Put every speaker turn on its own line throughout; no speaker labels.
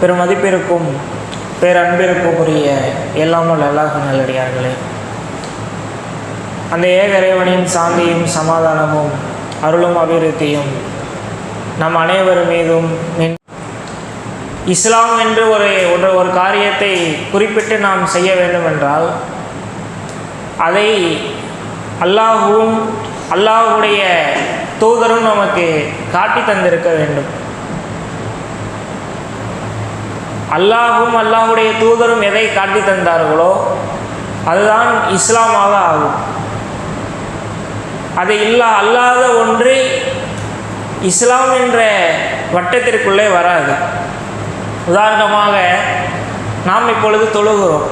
பெரும் மதிப்பிற்கும் பேரன்பிற்கும் உரிய எல்லாமல் அல்லாஹ் நல்லடியார்களே. அந்த ஏக இறைவனின் சாந்தியும் சமாதானமும் அருளும் அபிவிருத்தியும் நம் அனைவர் மீதும் இஸ்லாம் என்று ஒரு ஒரு ஒரு காரியத்தை குறிப்பிட்டு நாம் செய்ய வேண்டும் என்றால் அதை அல்லாஹுவும் அல்லாஹுடைய தூதரும் நமக்கு காட்டி தந்திருக்க வேண்டும். அல்லாஹும் அல்லாஹுடைய தூதரும் எதை காட்டி தந்தார்களோ அதுதான் இஸ்லாமாக ஆகும். அது இல்லா அல்லாத ஒன்று இஸ்லாம் என்ற வட்டத்திற்குள்ளே வராது. உதாரணமாக நாம் இப்பொழுது தொழுகிறோம்.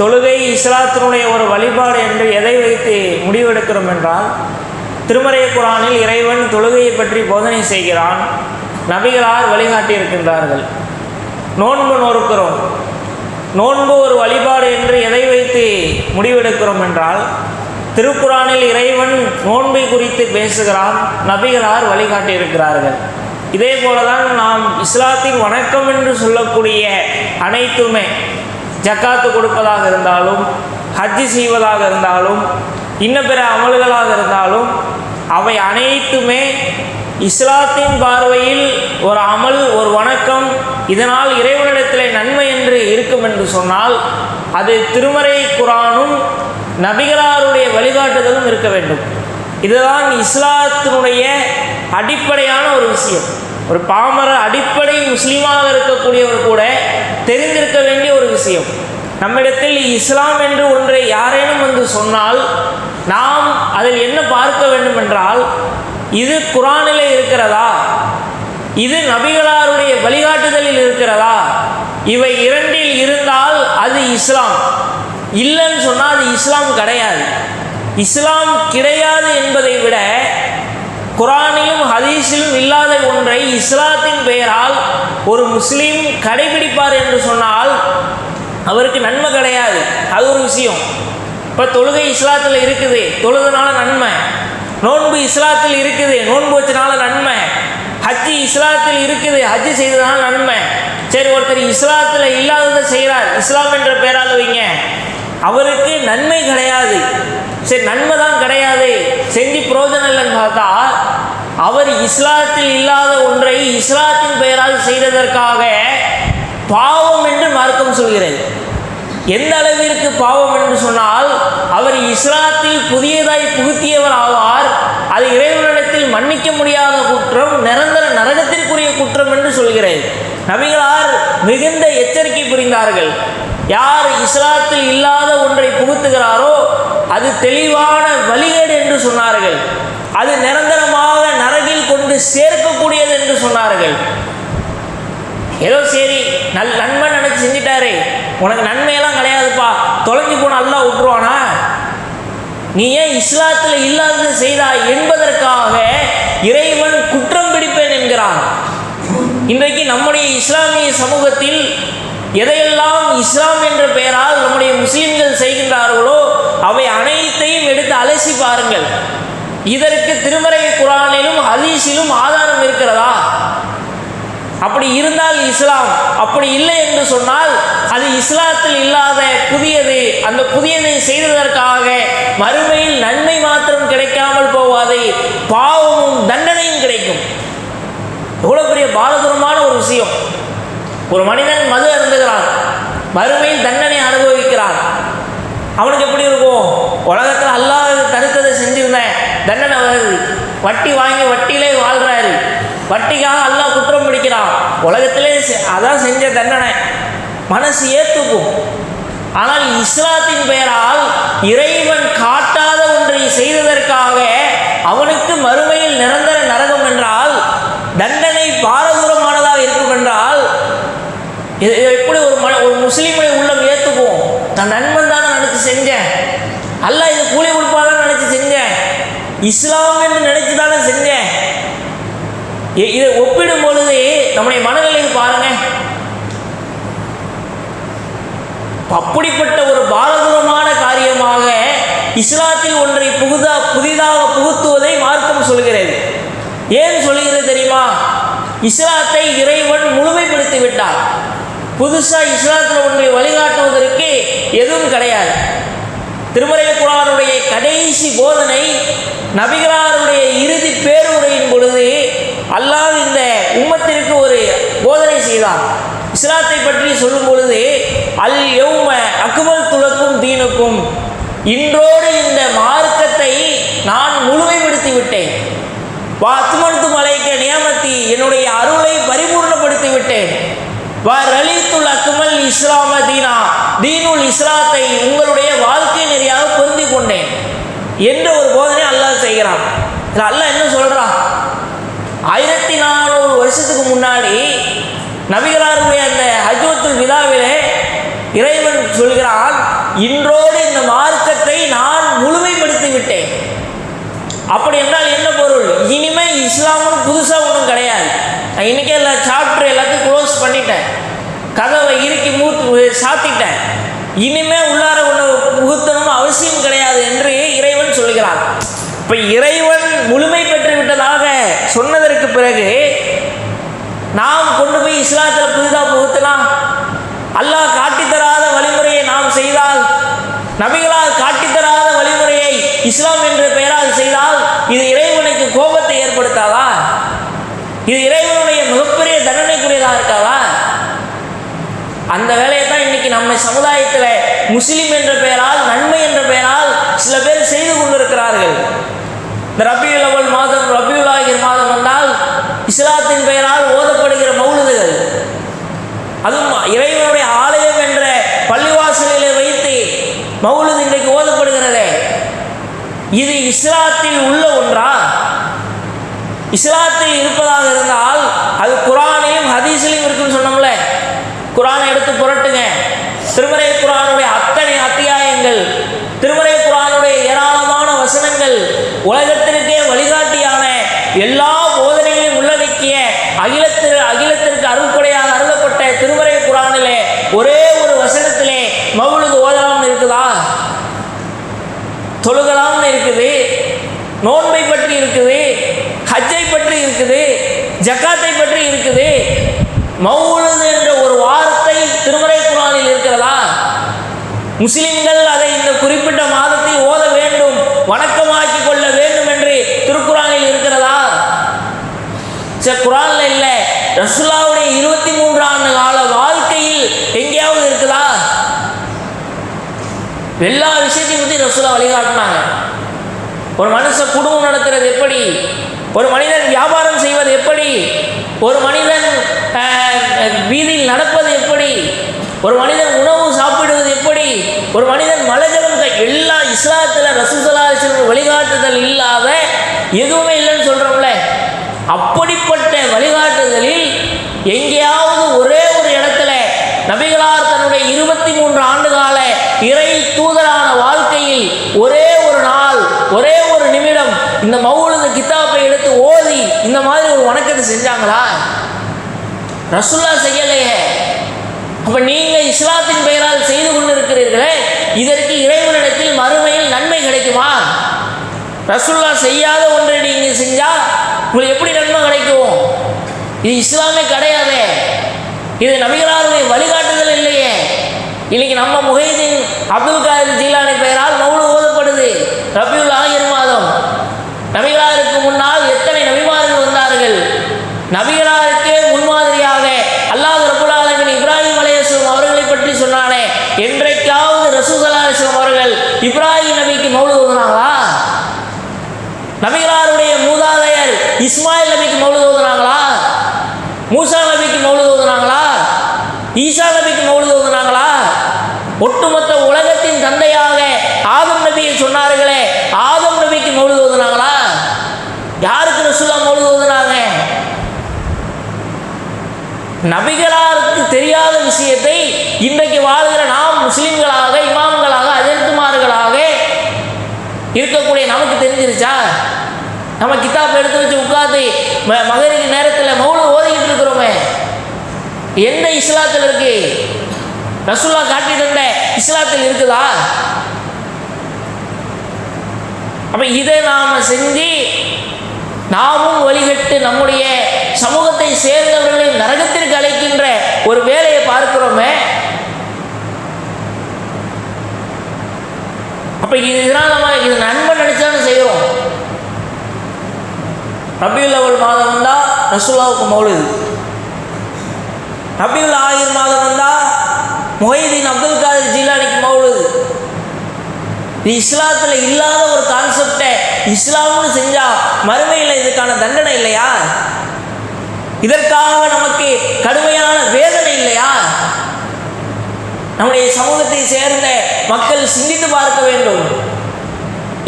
தொழுகை இஸ்லாத்தினுடைய ஒரு வழிபாடு என்று எதை வைத்து முடிவெடுக்கிறோம் என்றால் திருமறை குரானில் இறைவன் தொழுகையை பற்றி போதனை செய்கிறான் நபிகளார் வழிகாட்டி இருக்கின்றார்கள் நோன்பு நோறுக்கிறோம். நோன்பு ஒரு வழிபாடு என்று எதை வைத்து முடிவெடுக்கிறோம் என்றால் திருக்குறானில் இறைவன் நோன்பை குறித்து பேசுகிறான் நபிகளார் வழிகாட்டியிருக்கிறார்கள். இதே போலதான் நாம் இஸ்லாத்தின் வணக்கம் என்று சொல்லக்கூடிய அனைத்துமே ஜக்காத்து கொடுப்பதாக இருந்தாலும் ஹஜ்ஜி செய்வதாக இருந்தாலும் இன்ன பிற அமல்களாக இருந்தாலும் அவை அனைத்துமே இஸ்லாத்தின் பார்வையில் ஒரு அமல் ஒரு வணக்கம் இதனால் இறைவனிடத்தில் நன்மை என்று இருக்கும் என்று சொன்னால் அது திருமறை குரானும் நபிகளாருடைய வழிகாட்டுதலும் இருக்க வேண்டும். இதுதான் இஸ்லாத்தினுடைய அடிப்படையான ஒரு விஷயம். ஒரு பாமர அடிப்படை முஸ்லீமாக இருக்கக்கூடியவர் கூட தெரிந்திருக்க வேண்டிய ஒரு விஷயம். நம்மிடத்தில் இஸ்லாம் என்று ஒன்றை யாரேனும் வந்து சொன்னால் நாம் அதில் என்ன பார்க்க வேண்டும் என்றால் இது குரானில் இருக்கிறதா? இது நபிகளாருடைய வழிகாட்டுதலில் இருக்கிறதா? இவை இரண்டில் இருந்தால் அது இஸ்லாம். இல்லைன்னு சொன்னால் அது இஸ்லாம் கிடையாது. இஸ்லாம் கிடையாது என்பதை விட குரானிலும் ஹதீஸிலும் இல்லாத ஒன்றை இஸ்லாத்தின் பெயரால் ஒரு முஸ்லீம் கடைபிடிப்பார் என்று சொன்னால் அவருக்கு நன்மை கிடையாது. அது ஒரு விஷயம். இப்போ தொழுகை இஸ்லாத்தில் இருக்குது. தொழுதுனால நன்மை. நோன்பு இஸ்லாத்தில் இருக்குது நோன்பு வச்சனால நன்மை. ஹஜ்ஜி இஸ்லாத்தில் இருக்குது ஹஜ்ஜி செய்ததுனால நன்மை. சரி ஒருத்தர் இஸ்லாத்தில் இல்லாததை செய்கிறார் இஸ்லாம் என்ற பெயரால் வைங்க. அவருக்கு நன்மை கிடையாது. சரி நன்மை தான் கிடையாது. செஞ்சு புரோஜனம் இல்லைன்னு பார்த்தா அவர் இஸ்லாத்தில் இல்லாத ஒன்றை இஸ்லாத்தின் பெயரால் செய்ததற்காக பாவம் என்று மார்க்கம் சொல்கிறது. எந்த அளவிற்கு பாவம் என்று சொன்னால் அவர் இஸ்லாத்தில் புதியதாய் புகுத்தியவர் ஆவார் அது இறைவனிடத்தில் மன்னிக்க முடியாத குற்றம் நிரந்தர நரகத்திற்குரிய குற்றம் என்று சொல்கிறேன். நபிகளார் மிகுந்த எச்சரிக்கை புரிந்தார்கள். யார் இஸ்லாத்தில் இல்லாத ஒன்றை புகுத்துகிறாரோ அது தெளிவான வழிகேடு என்று சொன்னார்கள். அது நிரந்தரமாக நரகில் கொண்டு சேர்க்கக்கூடியது என்று சொன்னார்கள். ஏதோ சரி நல் நன்மை நினச்சி செஞ்சிட்டாரு உனக்கு நன்மையெல்லாம் கிடையாதுப்பா. தொலைஞ்சு போன அல்லா விட்டுருவானா? நீ ஏன் இஸ்லாத்தில் இல்லாதது செய்தாய் என்பதற்காக இறைவன் குற்றம் பிடிப்பேன் என்கிறான். இன்றைக்கு நம்முடைய இஸ்லாமிய சமூகத்தில் எதையெல்லாம் இஸ்லாம் என்ற பெயரால் நம்முடைய முஸ்லீம்கள் செய்கின்றார்களோ அவை அனைத்தையும் எடுத்து அலசி பாருங்கள். இதற்கு திருமறை குரானிலும் ஹதீஸிலும் ஆதாரம் இருக்கிறதா? அப்படி இருந்தால் இஸ்லாம். அப்படி இல்லை என்று சொன்னால் அது இஸ்லாத்தில் இல்லாத புதியது. அந்த புதியதை செய்ததற்காக மறுமையில் நன்மை மாத்திரம் கிடைக்காமல் போவாது பாவமும் தண்டனையும் கிடைக்கும். எவ்வளோ பெரிய பாரதூரமான ஒரு விஷயம். ஒரு மனிதன் மது அருந்துகிறான். மறுமையில் தண்டனை அனுபவிக்கிறான். அவனுக்கு எப்படி இருக்கும்? உலகத்தில் அல்லாஹ் தடுத்ததை செஞ்சிருந்தேன் தண்டனை வருது வட்டி வாங்கி வட்டியிலே வாழ்கிறாரு வட்டிக்காக அல்லாஹ் குற்றம் பிடிக்கிறான். உலகத்திலே செ- அதான் செஞ்ச தண்டனை. மனசு ஏற்றுக்கும் ஆனால் இஸ்லாத்தின் பெயரால் இறைவன் காட்டாத ஒன்றை செய்ததற்காக அவனுக்கு மறுமையில் நிரந்தர நரகம் என்றால் தண்டனை பாரதூரமானதாக இருக்கும் என்றால் இது எப்படி ஒரு மன ஒரு முஸ்லீமை உள்ளம் ஏற்றுக்கும் நான் நண்பன் தானே நினச்சி செஞ்சேன் அல்ல இது கூலி கொடுப்பாதான் நினச்சி செஞ்சேன் இஸ்லாம் என்று நினச்சி தானே செஞ்சேன் இதை ஒப்பிடும் பொழுது நம்முடைய மனநிலையை பாருங்க. அப்படிப்பட்ட ஒரு பாரதூரமான காரியமாக இஸ்லாத்தில் ஒன்றை புகுதா புதிதாக புகுத்துவதை மார்க்கம் சொல்கிறது. ஏன் சொல்கிறது தெரியுமா? இஸ்லாத்தை இறைவன் முழுமைப்படுத்தி விட்டார் புதுசாக இஸ்லாத்தில் ஒன்றை வழிகாட்டுவதற்கு எதுவும் கிடையாது. திருமறை குரானுடைய கடைசி போதனை நபிகளாருடைய இறுதி பேருரையின் பொழுது அல்லாஹ் இந்த உம்மத்திற்கு ஒரு போதனை செய்தான். இஸ்லாத்தை பற்றி சொல்லும் பொழுது அல் யௌம அக்குமல் துலக்கும் தீனுக்கும் இன்றோடு இந்த மார்க்கத்தை நான் முழுமைப்படுத்தி விட்டேன் வா அத்துமனுத்து மலைக்க நியமத்தி என்னுடைய வா அக்மல் இஸ்லாம தீனா தீனுல் இஸ்லாத்தை உங்களுடைய வாழ்க்கை நெறியாக பொருந்தி கொண்டேன் என்ற ஒரு போதனை அல்லாஹ் செய்கிறான். இதில் அல்லாஹ் என்ன சொல்கிறான் ஆயிரத்தி நானூறு வருஷத்துக்கு முன்னாடி நபிகளாருடைய அந்த ஹஜ்வத்துல் விழாவிலே இறைவன் சொல்கிறான் இன்றோடு இந்த மார்க்கத்தை நான் முழுமைப்படுத்தி விட்டேன். அப்படி என்றால் என்ன பொருள்? இனிமே இஸ்லாம்னு புதுசாக ஒன்றும் கிடையாது. நான் இன்றைக்கே எல்லா சாப்டர் எல்லாத்தையும் க்ளோஸ் பண்ணிட்டேன். கதவை இறுக்கி மூத்து சாத்திட்டேன். இனிமே உள்ளார உள்ள புகுத்தணும் அவசியம் கிடையாது என்று இறைவன் சொல்கிறான் இப்போ இறைவன் முழுமை பெற்று விட்டதாக சொன்னதற்கு பிறகு நாம் கொண்டு போய் இஸ்லாத்தில் புதிதாக புகுத்தலாம் அல்லாஹ் காட்டித்தராத வழிமுறையை நாம் செய்தால் நபிகளால் காட்டித்தராத வழிமுறையை இஸ்லாம் என்ற பெயரால் செய்தால் இது இறைவனுக்கு கோபத்தை ஏற்படுத்தாதா? இது இறைவனுடைய மிகப்பெரிய தண்டனைக்குரியதாக இருக்காதா அந்த வேலையை தான் இன்னைக்கு நம்ம சமுதாயத்தில் முஸ்லீம் என்ற பெயரால் நன்மை என்ற பெயரால் சில பேர் செய்து கொண்டிருக்கிறார்கள். இந்த ரபியுல் அவல் மாதம் ரபியுல் ஆகிர் மாதம் வந்தால் இஸ்லாத்தின் பெயரால் ஓதப்படுகிற மௌலுதுகள் அதுவும் இறைவனுடைய ஆலயம் என்ற பள்ளிவாசலிலே வைத்து மௌலுது இன்றைக்கு ஓதப்படுகிறதே. இது இஸ்லாத்தில் உள்ள ஒன்றா? இஸ்லாத்தில் இருப்பதாக இருந்தால் அது குரானையும் ஹதீஸ்லையும் இருக்குன்னு சொன்னோம்ல. குரானை எடுத்து புரட்டுங்க. திருமறை குரானுடைய அத்தனை அத்தியாயங்கள் திருமறை குரானுடைய ஏராளமான வசனங்கள் உலகத்திற்கே வழிகாட்டியான எல்லா போதனைகளையும் உள்ளடக்கிய அகிலத்தில் அகிலத்திற்கு அருள்கொடையாக அருளப்பட்ட திருமறை குரானிலே ஒரே ஒரு வசனத்திலே மவுளுக்கு ஓதலாம்னு இருக்குதா? தொழுகலாம்னு இருக்குது. நோன்பை பற்றி இருக்குது ஹஜ்ஜை பற்றி இருக்குது ஜக்காத்தை பற்றி இருக்குது. மௌலுது என்ற ஒரு வார்த்தை திருமறை குரானில் இருக்கிறதா? முஸ்லிம்கள் அதை இந்த குறிப்பிட்ட மாதத்தில் ஓத வேண்டும் வணக்கமாக்கி கொள்ள வேண்டும் என்று திருக்குறானில் இருக்கிறதா? சரி குரான்ல இல்லை. ரசுல்லாவுடைய இருபத்தி மூன்று ஆண்டு கால வாழ்க்கையில் எங்கேயாவது இருக்குதா? எல்லா விஷயத்தையும் பற்றி ரசுல்லா வழிகாட்டினாங்க. ஒரு மனுஷன் குடும்பம் நடத்துறது எப்படி? ஒரு மனிதன் வியாபாரம் செய்வது எப்படி? ஒரு மனிதன் வீதியில் நடப்பது எப்படி? ஒரு மனிதன் உணவு சாப்பிடுவது எப்படி? ஒரு மனிதன் மலஜலம் எல்லா இஸ்லாத்தில் ரசூசலா வழிகாட்டுதல் இல்லாத எதுவுமே இல்லைன்னு சொல்கிறோம்ல அப்படிப்பட்ட வழிகாட்டுதலில் எங்கேயாவது ஒரே ஒரு இடத்துல நபிகளார் தன்னுடைய இருபத்தி மூன்று ஆண்டுகால இறை தூதரான வாழ்க்கையில் ஒரே ஒரு நாள் ஒரே ஒரு நிமிடம் இந்த மௌலுது கித்தா எடுத்து ஓதி இந்த மாதிரி ஒரு வணக்கத்தை செஞ்சாங்களா? ரசுல்லா செய்யலையே. அப்ப நீங்க இஸ்லாத்தின் பெயரால் செய்து கொண்டிருக்கிறீர்களே இதற்கு இறைவனிடத்தில் மறுமையில் நன்மை கிடைக்குமா? ரசுல்லா செய்யாத ஒன்றை நீங்க செஞ்சா உங்களுக்கு எப்படி நன்மை கிடைக்கும்? இது இஸ்லாமே கிடையாதே. இது நபிகளாருடைய வழிகாட்டுதல் இல்லையே. இன்னைக்கு நம்ம முகைதீன் அப்துல் காதர் ஜீலானி பெயரால் மௌலு ஓதப்படுது. ரபியுல் ஆயிரம் மாதம் நபிகளாருக்கு முன்னால் எத்தனை நபிமார்கள் வந்தார்கள் நபிகளாருக்கே முன்மாதிரியாக அல்லாஹ் ரபுல் ஆலமின் இப்ராஹிம் அலையாஸ்லாம் அவர்களை பற்றி சொன்னானே என்றைக்காவது ரசூசல்லா அலிஸ்லாம் அவர்கள் இப்ராஹிம் நபிக்கு மௌலு ஓதுனாங்களா நபிகளாருடைய மூதாதையர் இஸ்மாயில் நபிக்கு மௌலு ஓதுனாங்களா? மூசா நபிக்கு மௌலு ஓதுனாங்களா? ஈசா நபிக்கு மௌலு ஓதுனாங்களா? ஒட்டுமொத்த உலகத்தின் தந்தையாக ஆதம் நபியை சொன்னார்களே ஆதம் நபிக்கு மௌலு ஓதுனாங்களா? யாருக்கு ரசூலா மௌலு ஓதுனாங்க? நபிகளாருக்கு தெரியாத விஷயத்தை இன்றைக்கு வாழ்கிற நாம் முஸ்லீம்களாக இமாம்களாக அதிர்த்துமார்களாக இருக்கக்கூடிய நமக்கு தெரிஞ்சிருச்சா நம்ம கித்தாப் எடுத்து வச்சு உட்காந்து ம- மகரிக்கு நேரத்தில் மௌன ஓதிக்கிட்டு இருக்கிறோமே. எந்த இஸ்லாத்தில் இருக்கு? ரசுல்லா காட்டிட்டு தந்த இஸ்லாத்தில் இருக்குதா? அப்போ இதை நாம செஞ்சு நாமும் வழிகட்டு நம்முடைய சமூகத்தை சேர்ந்தவர்களை நரகத்திற்கு அழைக்கின்ற ஒரு வேலையை பார்க்கிறோமே. அப்போ இது இதனால் நம்ம இது நண்பன் நினைச்சாலும் செய்கிறோம் ரபியுல் அவல் மாதம் வந்தால் ரசுல்லாவுக்கு மௌலுது. ரபியுல் ஆயிர் மாதம் வந்தால் மொஹிதீன் அப்துல் காதர் ஜீலானிக்கு மௌலுது. இது இஸ்லாத்தில் இல்லாத ஒரு கான்செப்டை இஸ்லாம்னு செஞ்சால் மறுமையில் இதுக்கான தண்டனை இல்லையா? இதற்காக நமக்கு கடுமையான வேதனை இல்லையா? நம்முடைய சமூகத்தை சேர்ந்த மக்கள் சிந்தித்து பார்க்க வேண்டும்.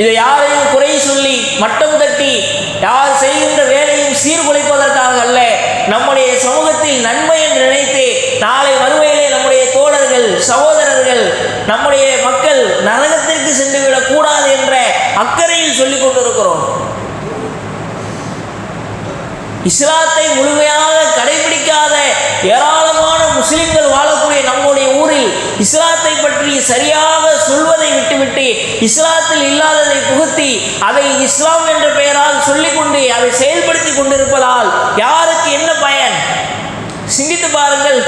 இதை யாரையும் குறை சொல்லி மட்டம் தட்டி யார் செய்கின்ற வேலையும் சீர்குலைப்பதற்காக அல்ல நம்முடைய சமூகத்தில் நன்மை என்று நினைத்து நாளை மறுமையிலே நம்முடைய தோழர்கள் சகோதரர்கள் நம்முடைய மக்கள் நரகத்திற்கு சென்று விடக்கூடாது என்ற அக்கறையில் சொல்லிக் கொண்டிருக்கிறோம். இஸ்லாத்தை முழுமையாக கடைபிடிக்காத ஏராளமான முஸ்லிம்கள் வாழக்கூடிய நம்முடைய ஊரில் இஸ்லாத்தை பற்றி சரியாக சொல்வதை விட்டுவிட்டு இஸ்லாத்தில் இல்லாததை புகுத்தி அதை இஸ்லாம் என்ற பெயரால் சொல்லிக்கொண்டு அதை செயல்படுத்தி கொண்டிருப்பதால் யாருக்கு என்ன பயன்? சிந்தித்து பாருங்கள்.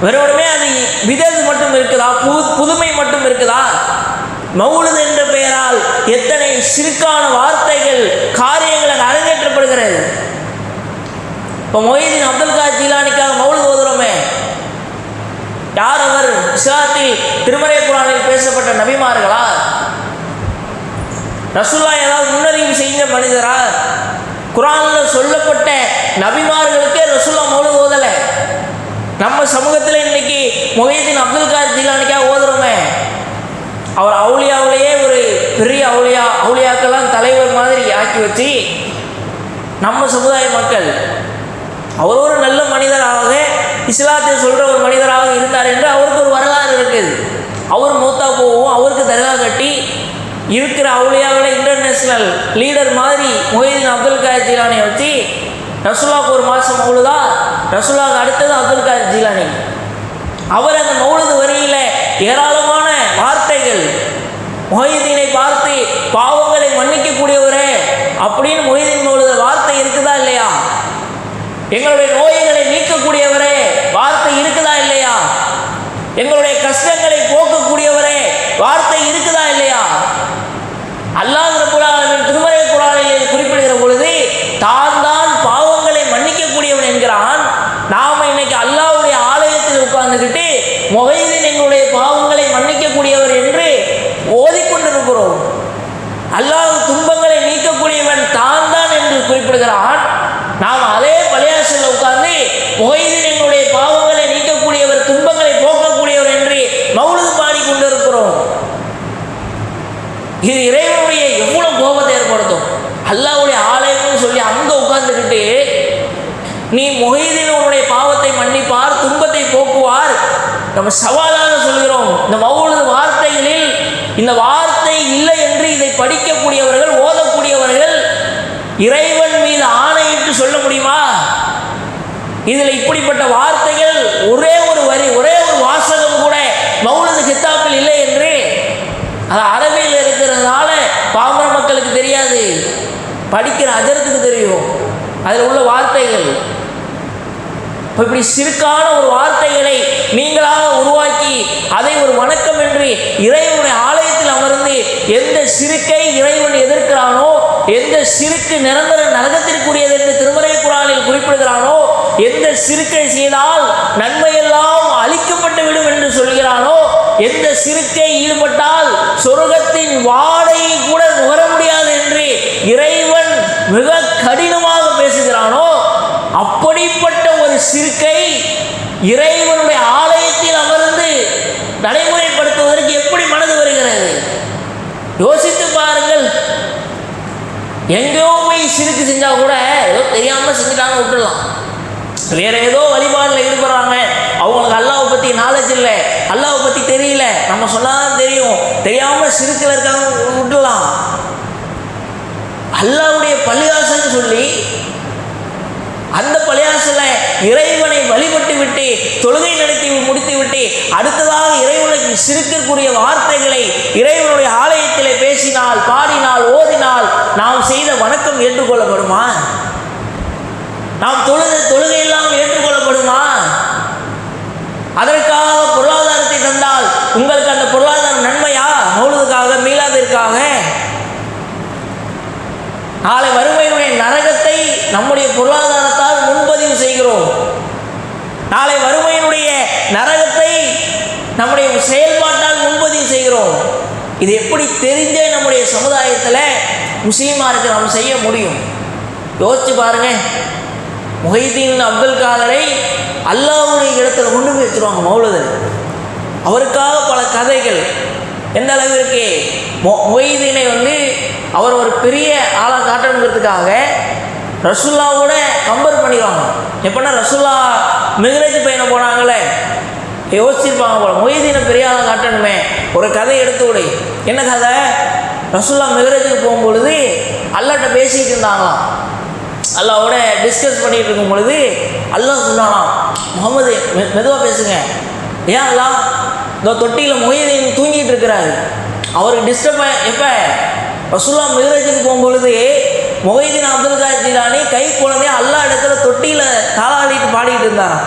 வெறுமனே அது விதது மட்டும் இருக்குதா? புது புதுமை மட்டும் இருக்குதா? மௌலது என்ற பெயரால் எத்தனை சிறுக்கான வார்த்தைகள் காரியங்கள் அங்கே அரங்கேற்றப்படுகிறது. இப்போ மொய்தீன் அப்துல் கார் ஜீலானிக்காக மௌலது ஓதுறோமே. யார் அவர்? இஸ்லாத்தில் திருமறை குரானில் பேசப்பட்ட நபிமார்களா? ரசுல்லா ஏதாவது முன்னறிவு செய்த மனிதரா? குரானில் சொல்லப்பட்ட நபிமார்களுக்கே ரசுல்லா மௌலுது ஓதலை. நம்ம சமூகத்தில் இன்னைக்கு மொஹிதீன் அப்துல் கார் ஜீலானிக்காக ஓதுறோமே. அவர் அவுளியாவிலேயே ஒரு பெரிய அவுளியா அவுளியாக்கெல்லாம் தலைவர் மாதிரி ஆக்கி வச்சு நம்ம சமுதாய மக்கள் அவர் ஒரு நல்ல மனிதராக இஸ்லாத்தை சொல்கிற ஒரு மனிதராக இருந்தார் என்று அவருக்கு ஒரு வரலாறு இருக்குது. அவர் மூத்தா போகவும் அவருக்கு தர்கா கட்டி இருக்கிற அவுளியாவில் இன்டர்நேஷ்னல் லீடர் மாதிரி மொஹிதீன் அப்துல் காயர் ஜீலானியை வச்சு ரசுல்லாவுக்கு ஒரு மாதம் அவ்வளோதா ரசுல்லாவுக்கு அடுத்தது அப்துல் காயர் ஜீலானி. அவர் அந்த மௌலது வரியில் ஏராளமான வார்த்தைகள் மொஹிதீனை பார்த்து பாவங்களை மன்னிக்கக்கூடியவரே அப்படின்னு மொஹிதீன் மௌலுத வார்த்தை இருக்குதா இல்லையா? எங்களுடைய நோய்களை நீக்கக்கூடியவரே வார்த்தை இருக்குதா இல்லையா? எங்களுடைய கஷ்டங்களை போக்கக்கூடியவரே வார்த்தை இருக்குதா இல்லையா? அல்லாஹ் ரபுல்லாலின் திருமறை குரானில் குறிப்பிடுகிற பொழுது தான் தான் பாவங்களை மன்னிக்கக்கூடியவன் என்கிறான் நாம இன்னைக்கு அல்லாஹ்வுடைய ஆலயத்தில் உட்கார்ந்துக்கிட்டு மொஹைதீன் எங்களுடைய பாவங்களை மன்னிக்கக்கூடியவர் என்று ஓதிக்கொண்டிருக்கிறோம் அல்லாஹ் துன்பங்களை நீக்கக்கூடியவன் தான் தான் என்று குறிப்பிடுகிறான் நாம் அதே பழையாசில் உட்கார்ந்து மொஹைதீன் எங்களுடைய பாவங்களை நீக்கக்கூடியவர் துன்பங்களை போக்கக்கூடியவர் என்று மௌலுது பாடிக்கொண்டிருக்கிறோம் இது இறைவனுடைய எவ்வளவு கோபத்தை ஏற்படுத்தும் அல்லாஹ்வுடைய ஆலயம்னு சொல்லி அங்க உட்கார்ந்துக்கிட்டு நீ மொஹீதீன் உன்னுடைய பாவத்தை மன்னிப்பார் துன்பத்தை போக்குவார் நம்ம சவாலாக சொல்கிறோம். இந்த மௌலுது வார்த்தைகளில் இந்த வார்த்தை இல்லை என்று இதை படிக்கக்கூடியவர்கள் ஓதக்கூடியவர்கள் இறைவன் மீது ஆணையிட்டு சொல்ல முடியுமா? இதில் இப்படிப்பட்ட வார்த்தைகள் ஒரே ஒரு வரி ஒரே ஒரு வாசகம் கூட மௌனது கித்தாப்பில் இல்லை என்று அது அரபியில் இருக்கிறதுனால பாமர மக்களுக்கு தெரியாது. படிக்கிற அஜரத்துக்கு தெரியும். அதில் உள்ள வார்த்தைகள் இப்படி சிறுக்கான ஒரு வார்த்தைகளை நீங்களாக உருவாக்கி அதை ஒரு வணக்கம் என்று இறைவனுடைய ஆலயத்தில் அமர்ந்து எந்த சிறுக்கை இறைவன் எதிர்க்கிறானோ எந்த சிறுக்கு நிரந்தர நரகத்திற்குரியது என்று திருமறை குரானில் குறிப்பிடுகிறானோ எந்த சிறுக்கை செய்தால் நன்மையெல்லாம் அழிக்கப்பட்டு விடும் என்று சொல்கிறானோ எந்த சிறுக்கை ஈடுபட்டால் சொர்க்கத்தின் வாடையை கூட நுகர முடியாது என்று இறைவன் மிக கடினமாக பேசுகிறானோ அப்படிப்பட்ட ஒரு சிறுக்கை இறைவனுடைய ஆலயத்தில் அமர்ந்து நடைமுறைப்படுத்துவதற்கு எப்படி மனது வருகிறது? யோசித்து பாருங்கள். எங்கேயோ போய் சிறுக்கு செஞ்சா கூட ஏதோ தெரியாம செஞ்சுட்டாங்க விட்டுடலாம். வேற ஏதோ வழிபாடில் ஈடுபடுறாங்க. அவங்களுக்கு அல்லாவை பற்றி நாலேஜ் இல்லை. அல்லாவை பற்றி தெரியல. நம்ம சொன்னாதான் தெரியும். தெரியாம சிறுக்கில் இருக்காங்க விட்டுலாம் அல்லாவுடைய பள்ளிவாசல்னு சொல்லி அந்த பள்ளியாசல இறைவனை வழிபட்டு விட்டு தொழுகை நடத்தி முடித்து விட்டு அடுத்ததாக இறைவனுக்கு சிரிக்கக்கூடிய வார்த்தைகளை இறைவனுடைய ஆலயத்திலே பேசினால் பாடினால் ஓதினால் நாம் செய்த வணக்கம் ஏற்றுக்கொள்ளப்படுமா? நாம் தொழுது இல்லாமல் ஏற்றுக்கொள்ளப்படுமா? அதற்காக பொருளாதாரத்தை தந்தால் உங்களுக்கு அந்த பொருளாதார நன்மையா? மௌலுக்காக மீளாதிற்காக நாளை வறுமையினுடைய நம்முடைய பொருளாதாரத்தால் முன்பதிவு செய்கிறோம். நாளை வறுமையினுடைய நரகத்தை நம்முடைய செயல்பாட்டால் முன்பதிவு செய்கிறோம். இது எப்படி தெரிஞ்சே நம்முடைய சமுதாயத்தில் முஸ்லீமாருக்கு நாம் செய்ய முடியும்? யோசிச்சு பாருங்க. முஹைதீன் அப்துல் காதரை அல்லாவுடைய இடத்துல கொண்டு போய் வச்சுருவாங்க மௌலதர். அவருக்காக பல கதைகள். எந்த அளவிற்கு மொ மொய்தீனை வந்து அவர் ஒரு பெரிய ஆளாக காட்டணுங்கிறதுக்காக ரசுல்லாவோட கம்பேர் பண்ணிடுவாங்க எப்படின்னா ரசுல்லா மிகரேஜ் பையனை போனாங்களே. யோசிச்சிருப்பாங்க போல. மொய்தீனை பெரிய காட்டணுமே. ஒரு கதை எடுத்து விடு. என்ன கதை? ரசுல்லா மிகரேஜுக்கு போகும்பொழுது அல்லாட்ட பேசிக்கிட்டு இருந்தாங்களாம். அல்லாவோட டிஸ்கஸ் பண்ணிட்டு இருக்கும் பொழுது அல்லாஹ் சொன்னானாம் முகமது மெ மெதுவாக பேசுங்க. ஏன் அல்லா இந்த தொட்டியில் மொய்தீன் தூங்கிட்டு இருக்கிறாரு. அவருக்கு டிஸ்டர்ப் எப்போ? ரசுல்லா மிகரஜுக்கு போகும்பொழுது மொஹிதீன் அப்துல் கார் ஜிலானி கை குழந்தைய அல்லா இடத்துல தொட்டியில் தாளாடிட்டு பாடிட்டு இருந்தாராம்.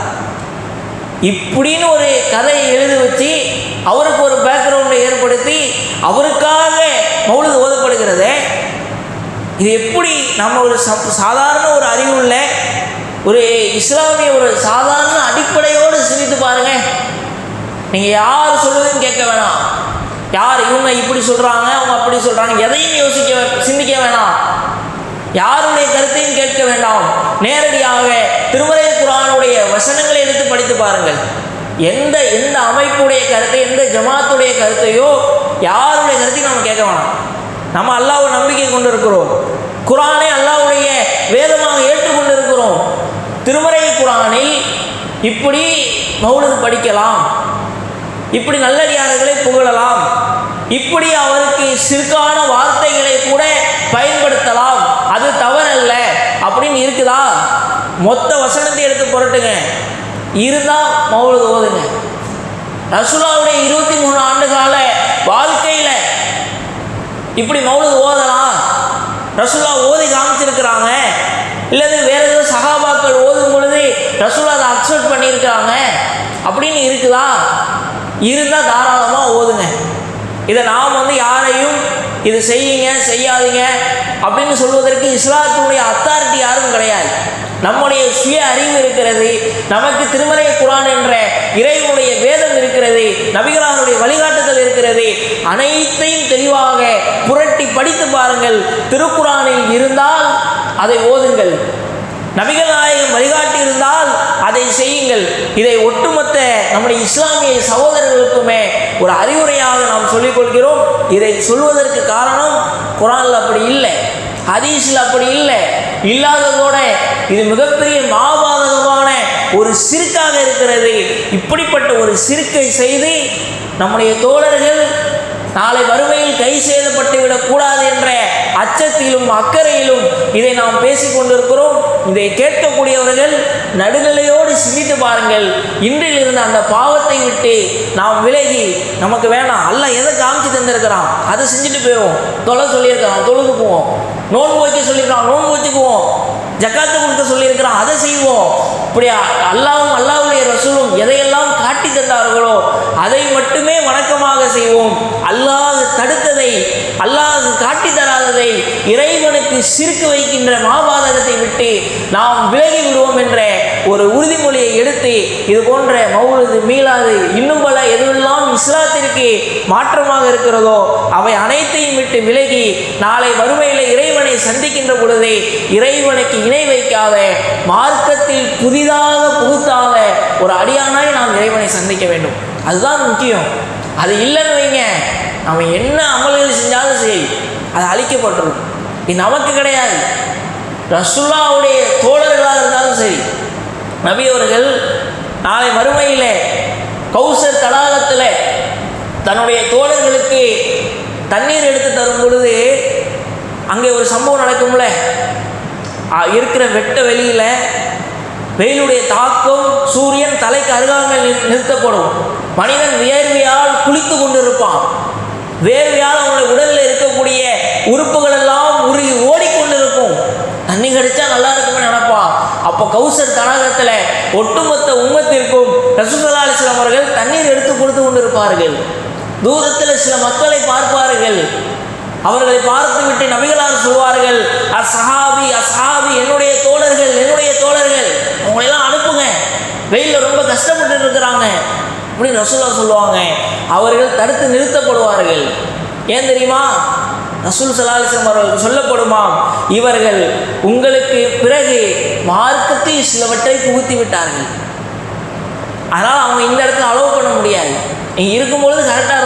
இப்படின்னு ஒரு கதையை எழுதி வச்சு அவருக்கு ஒரு பேக்ரவுண்டை ஏற்படுத்தி அவருக்காக மௌலது ஓதப்படுகிறது. இது எப்படி நம்ம ஒரு சாதாரண ஒரு அறிவுள்ள ஒரு இஸ்லாமிய ஒரு சாதாரண அடிப்படையோடு சிந்தித்து பாருங்க. நீங்கள் யார் சொல்லுதுன்னு கேட்க வேணாம். யார் இவங்க இப்படி சொல்கிறாங்க அவங்க அப்படி சொல்கிறாங்க எதையும் யோசிக்க சிந்திக்க வேணாம். யாருடைய கருத்தையும் கேட்க வேண்டாம்? நேரடியாக திருமலை குரானுடைய வசனங்களை எடுத்து படித்து பாருங்கள். எந்த எந்த அமைப்புடைய கருத்தை எந்த ஜமாத்துடைய கருத்தையோ யாருடைய கருத்தையும் நம்ம கேட்க வேணாம். நம்ம அல்லாஹ்வை நம்பிக்கை கொண்டு இருக்கிறோம் குரானை அல்லாஹ்வுடைய வேதமாக ஏற்றுக்கொண்டு இருக்கிறோம் திருமறை குரானில் இப்படி மௌலது படிக்கலாம். இப்படி நல்லடியார்களை புகழலாம். இப்படி அவருக்கு சிறுக்கான வார்த்தைகளை கூட பயன்படுத்தலாம் அது தவறல்ல அப்படின்னு இருக்குதா மொத்த வசனத்தை எடுத்து புரட்டுங்க. இருந்தால் மௌலது ஓதுங்க. ரசுலாவுடைய இருபத்தி மூணு ஆண்டு கால வாழ்க்கையில் இப்படி மௌலது ஓதலாம். ரசுல்லா ஓதி காமிச்சிருக்கிறாங்க. இல்லது வேற ஏதோ சகாபாக்கள் ஓதும் பொழுது ரசுல்லா அதை அக்செப்ட் பண்ணியிருக்கிறாங்க. அப்படின்னு இருக்குதா? இருந்தால் தாராளமாக ஓதுங்க. இதை நாம் வந்து யாரையும் இது செய்யுங்க செய்யாதீங்க அப்படின்னு சொல்வதற்கு இஸ்லாத்தினுடைய அத்தாரிட்டி யாரும் கிடையாது. நம்முடைய சுய அறிவு இருக்கிறது நமக்கு திருமறை குரான் என்ற இறைவனுடைய வேதம் இருக்கிறது நபிகளாருடைய வழிகாட்டுதல் இருக்கிறது அனைத்தையும் தெளிவாக புரட்டி படித்து பாருங்கள். திருக்குறானில் இருந்தால் அதை ஓதுங்கள். நபிகள் நாயகம் வழிகாட்டி இருந்தால் அதை செய்யுங்கள். இதை ஒட்டுமொத்த நம்முடைய இஸ்லாமிய சகோதரர்களுக்குமே ஒரு அறிவுரையாக நாம் சொல்லிக் கொள்கிறோம். இதை சொல்வதற்கு காரணம் குரானில் அப்படி இல்லை. ஹதீஸில் அப்படி இல்லை. இல்லாத கூட இது மிகப்பெரிய மாபாதகமான ஒரு சிறுக்காக இருக்கிறது. இப்படிப்பட்ட ஒரு சிறுக்கை செய்து நம்முடைய தோழர்கள் நாளை வறுமையில் கை செய்தப்பட்டு விடக்கூடாது என்ற அச்சத்திலும் அக்கறையிலும் இதை நாம் பேசிக் கொண்டிருக்கிறோம். இதை கேட்கக்கூடியவர்கள் நடுநிலையோடு சிந்தித்து பாருங்கள். இன்றில் இருந்த அந்த பாவத்தை விட்டு நாம் விலகி நமக்கு வேணாம். அல்ல எதை காமிச்சு தந்திருக்கிறான்? அதை செஞ்சுட்டு போயிடுவோம். தொலை சொல்லியிருக்கிறான் போவோம். நோன்பு வைக்க சொல்லியிருக்கான் நோன்பு வச்சுக்குவோம். ஜக்காத்து கொடுக்க சொல்லியிருக்கிறான் அதை செய்வோம். இப்படி அல்லாவும் அல்லாவுடைய ரசூலும் எதையெல்லாம் காட்டி தந்தார்களோ அதை மட்டுமே வணக்கமாக செய்வோம். அல்லாஹ் தடுத்ததை அல்லாஹ் காட்டி தராததை இறைவனுக்கு சிறுக்கு வைக்கின்ற மாபாதகத்தை விட்டு நாம் விலகி விடுவோம் என்ற ஒரு உறுதிமொழியை எடுத்து இது போன்ற மௌலது மீளாது இன்னும் பல எதுவெல்லாம் இஸ்லாத்திற்கு மாற்றமாக இருக்கிறதோ அவை அனைத்தையும் விட்டு விலகி நாளை வறுமையில் இறை இறைவனை சந்திக்கின்ற பொழுதே இறைவனுக்கு இணை வைக்காத மார்க்கத்தில் புதிதாக புகுத்தாத ஒரு அடியானாய் நாம் இறைவனை சந்திக்க வேண்டும். அதுதான் முக்கியம். அது இல்லைன்னு வைங்க. நம்ம என்ன அமல்கள் செஞ்சாலும் சரி அது அழிக்கப்பட்டுரும். இது நமக்கு கிடையாது. ரசுல்லாவுடைய தோழர்களாக இருந்தாலும் சரி நபி அவர்கள் நாளை மறுமையில் கௌசர் தடாகத்தில் தன்னுடைய தோழர்களுக்கு தண்ணீர் எடுத்து தரும் பொழுது அங்கே ஒரு சம்பவம் நடக்கும்ல? இருக்கிற வெட்ட வெளியில் வெயிலுடைய தாக்கம் சூரியன் தலைக்கு அருகாமல் நிறு- நிறுத்தப்படும். மனிதன் வியர்வையால் குளித்து கொண்டிருப்பான். வேர்வையால் அவனுடைய உடலில் இருக்கக்கூடிய உறுப்புகள் எல்லாம் உருகி ஓடிக்கொண்டிருக்கும். தண்ணி கடிச்சா நல்லா இருக்குமே நினைப்பான் அப்போ கௌசர் தடாகத்தில் ஒட்டுமொத்த உம்மத்திற்கும் ரசூலுல்லாஹி சில அவர்கள் தண்ணீர் எடுத்து கொடுத்து கொண்டிருப்பார்கள். தூரத்தில் சில மக்களை பார்ப்பார்கள். அவர்களை பார்த்துவிட்டு நபிகளார் சொல்வார்கள் அஸ்ஹாபி அஸ்ஹாபி என்னுடைய தோழர்கள் என்னுடைய தோழர்கள் அவங்களெல்லாம் அனுப்புங்க. வெயிலில் ரொம்ப கஷ்டப்பட்டு இருக்கிறாங்க அப்படின்னு ரசூலா சொல்லுவாங்க. அவர்கள் தடுத்து நிறுத்தப்படுவார்கள். ஏன் தெரியுமா? ரசூல் சலாலிசம் அவர்களுக்கு சொல்லப்படுமாம் இவர்கள் உங்களுக்கு பிறகு மார்க்கத்தில் சிலவற்றை புகுத்தி விட்டார்கள் அதனால் அவங்க இந்த இடத்துல அலோவ் பண்ண முடியாது. நீங்கள் இருக்கும்பொழுது கரெக்டாக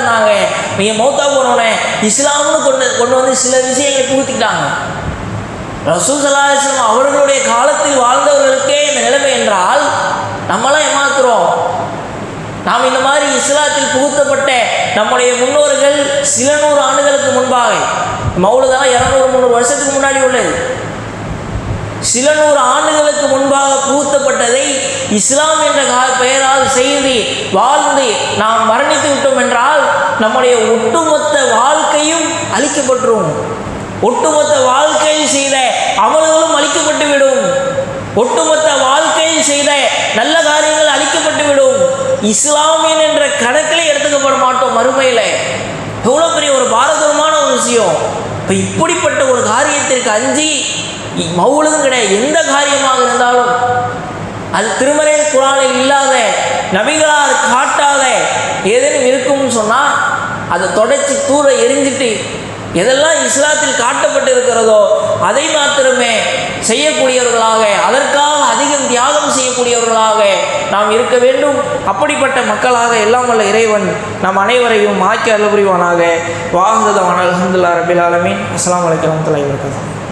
நீங்கள் மௌத்தா போனோடனே இஸ்லாம்னு கொண்டு கொண்டு வந்து சில விஷயங்களை புகுத்திக்கிட்டாங்க. ரசூல் சலாஹம் அவர்களுடைய காலத்தில் வாழ்ந்தவர்களுக்கே இந்த நிலைமை என்றால் நம்மளாம் ஏமாத்துறோம். நாம் இந்த மாதிரி இஸ்லாத்தில் புகுத்தப்பட்ட நம்முடைய முன்னோர்கள் சில நூறு ஆண்டுகளுக்கு முன்பாக மௌலுதான் இரநூறு முந்நூறு வருஷத்துக்கு முன்னாடி உள்ளது. சில நூறு ஆண்டுகளுக்கு முன்பாக புகுத்தப்பட்டதை இஸ்லாம் என்ற பெயரால் செய்து வாழ்ந்து நாம் மரணித்து விட்டோம் என்றால் நம்முடைய ஒட்டுமொத்த வாழ்க்கையும் அழிக்கப்பட்டுரும். ஒட்டுமொத்த வாழ்க்கையில் செய்த அமல்களும் அழிக்கப்பட்டு விடும். ஒட்டுமொத்த வாழ்க்கையில் செய்த நல்ல காரியங்கள் அழிக்கப்பட்டு விடும். இஸ்லாமியன் என்ற கணக்கிலே எடுத்துக்கப்பட மாட்டோம் மறுமையில். எவ்வளோ பெரிய ஒரு பாரதூரமான ஒரு விஷயம். இப்போ இப்படிப்பட்ட ஒரு காரியத்திற்கு அஞ்சி மவுளும் கிடையாது எந்த காரியமாக இருந்தாலும் அது திருமறை குரானில் இல்லாத நபிகளார் காட்டாத எது இருக்கும்னு சொன்னால் அதை தொடச்சி தூர எரிஞ்சிட்டு எதெல்லாம் இஸ்லாத்தில் காட்டப்பட்டு இருக்கிறதோ அதை மாத்திரமே செய்யக்கூடியவர்களாக அதற்காக அதிகம் தியாகம் செய்யக்கூடியவர்களாக நாம் இருக்க வேண்டும். அப்படிப்பட்ட மக்களாக எல்லாம் வல்ல இறைவன் நம் அனைவரையும் ஆக்கி அருள் புரிவானாக. வாகுதவான அலமதுல்லா ரபில் ஆலமீன். அஸ்ஸலாமு